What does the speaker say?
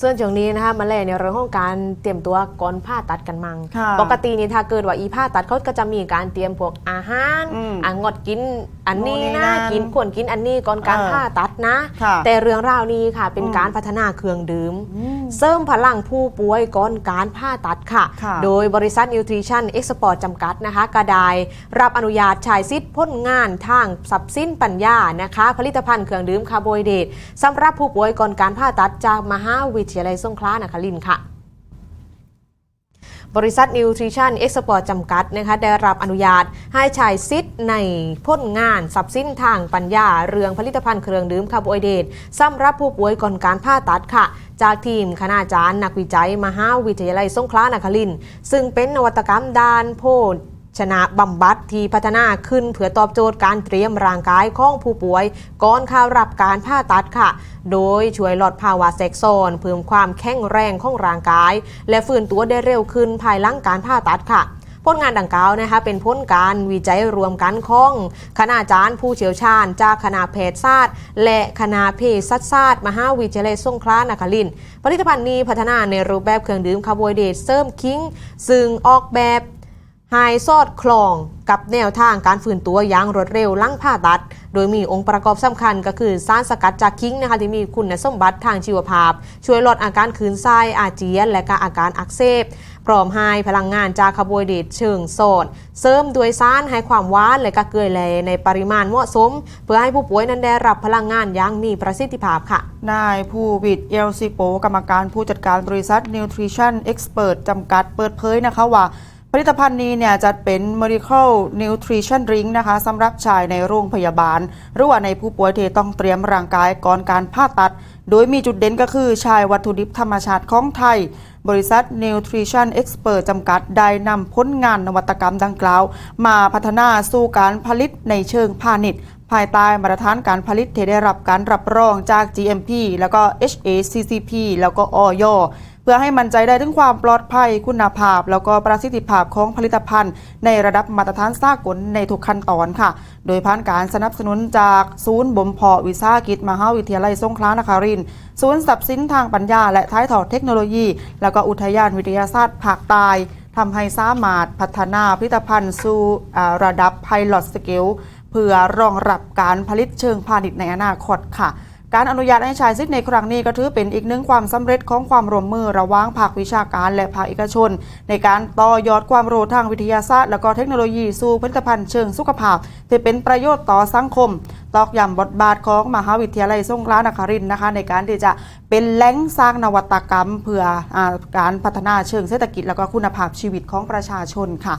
ส่วนช่วงนี้นะคะมาแล่ในเรื่องของการเตรียมตัวก่อนผ่าตัดกันมังค่ะปกตินี่ถ้าเกิดว่าอีผ่าตัดเขาก็จะมีการเตรียมพวกอาหารอืมอ่างดกินอันนี้โน่นนี่นะนั่นกินควรกินอันนี้ก่อนการเออผ่าตัดนะค่ะแต่เรื่องราวนี้ค่ะ เป็นอืมการพัฒนาเครื่องดื่มอืมเสริมพลังผู้ป่วยก่อนการผ่าตัดค่ะค่ะ โดยบริษัทนิวทริชั่นเอ็กซ์พอร์ตจำกัดนะคะกระดายรับอนุญาตชายซิดพ้นงานทางทรัพย์สินปัญญานะคะ ผลิตภัณฑ์เครื่องดื่มคาร์โบไฮเดรตสำหรับผู้ป่วยก่อนการผ่าตัดจากมหาวิทยาลัยสงขลานครินทร์ค่ะ บริษัท Nutrition Export จำกัดนะคะได้รับอนุญาตให้ใช้ซิทในพ่นงาน สับสิ้นทางปัญญา เรื่องผลิตภัณฑ์เครื่องดื่มคาร์โบไฮเดรตสำหรับผู้ป่วยก่อนการผ่าตัดค่ะ จากทีมคณาจารย์ นักวิจัย มหาวิทยาลัยสงขลานครินทร์ซึ่งเป็นนวัตกรรมด้านโภ ชนะบำบัดที่พัฒนาขึ้นเพื่อตอบโจทย์การเตรียมร่างกายของผู้ป่วย ก่อนเข้ารับการผ่าตัดค่ะ โดยช่วยลดภาวะแทรกซ้อนเพิ่มความแข็งแรงของร่างกาย และฟื้นตัวได้เร็วขึ้นภายหลังการผ่าตัดค่ะผลงานดังกล่าวนะคะเป็นผลการวิจัยรวมกันของคณาจารย์ผู้เชี่ยวชาญ จากคณะแพทยศาสตร์ และคณะเภสัชศาสตร์มหาวิทยาลัยสงขลานครินทร์ผลิตภัณฑ์นี้พัฒนาในรูปแบบเครื่องดื่มคาร์โบไฮเดรตเสริมคิง ซึ่งออกแบบ หายสอดคล้องกับแนวทางการฟื้นตัวอย่างรวดเร็วลังผ่าตัด โดยมีองค์ประกอบสำคัญก็คือสารสกัดจากคิงนะคะที่มีคุณสมบัติทางชีวภาพ ช่วยลดอาการคืนไส้อาเจียน และก็อาการอักเสบพร้อมให้พลังงานจากคาร์โบไฮเดรตเชิงโซดเสริมด้วยสารให้ความหวานและก็เกลือแร่ในปริมาณเหมาะสม เพื่อให้ผู้ป่วยนั้นได้รับพลังงานอย่างมีประสิทธิภาพค่ะ นายภูวิทย์เอลซิโป กรรมการผู้จัดการบริษัท Nutrition Expert จำกัดเปิดเผยนะคะว่า ผลิตภัณฑ์นี้เนี่ยจะเป็น Medical Nutrition Drink นะคะสำหรับชายในโรงพยาบาล หรือว่าในผู้ป่วยที่ต้องเตรียมร่างกายก่อนการผ่าตัด โดยมีจุดเด่นก็คือชายวัตถุดิบธรรมชาติของไทย บริษัท Nutrition Expert จำกัดได้นำผลงานนวัตกรรมดังกล่าว มาพัฒนาสู่การผลิตในเชิงพาณิชย์ภายใต้มาตรฐานการผลิตที่ได้รับการรับรองจาก GMP แล้วก็ HACCP แล้วก็อย เพื่อให้มั่นใจได้ถึงความปลอดภัยคุณภาพ แล้วก็ประสิทธิภาพของผลิตภัณฑ์ ในระดับมาตรฐานสากลในทุกขั้นตอนค่ะ โดยผ่านการสนับสนุนจากศูนย์บ่มเพาะวิสาหกิจมหาวิทยาลัยสงขลานครินทร์ศูนย์สับสินทางปัญญา และท้ายถอดเทคโนโลยี แล้วก็อุทยานวิทยาศาสตร์ภาคใต้ทำให้สามารถพัฒนาผลิตภัณฑ์สู่ระดับ Pilot Scale เพื่อรองรับการผลิตเชิงพาณิชย์ในอนาคตค่ะ การอนุญาตให้ใช้สิทธิ์ในครั้งนี้ก็ถือเป็นอีกหนึ่งความสำเร็จของความร่วมมือระหว่างภาควิชาการและภาคเอกชน ในการต่อยอดความรู้ทางวิทยาศาสตร์ และก็เทคโนโลยีสู่ผลิตภัณฑ์เชิงสุขภาพที่เป็นประโยชน์ต่อสังคม ตอกย้ำบทบาทของมหาวิทยาลัยสงขลานครินทร์นะคะ ในการที่จะเป็นแหล่งสร้างนวัตกรรม เพื่ออการพัฒนาเชิงเศรษฐกิจ และก็คุณภาพชีวิตของประชาชนค่ะ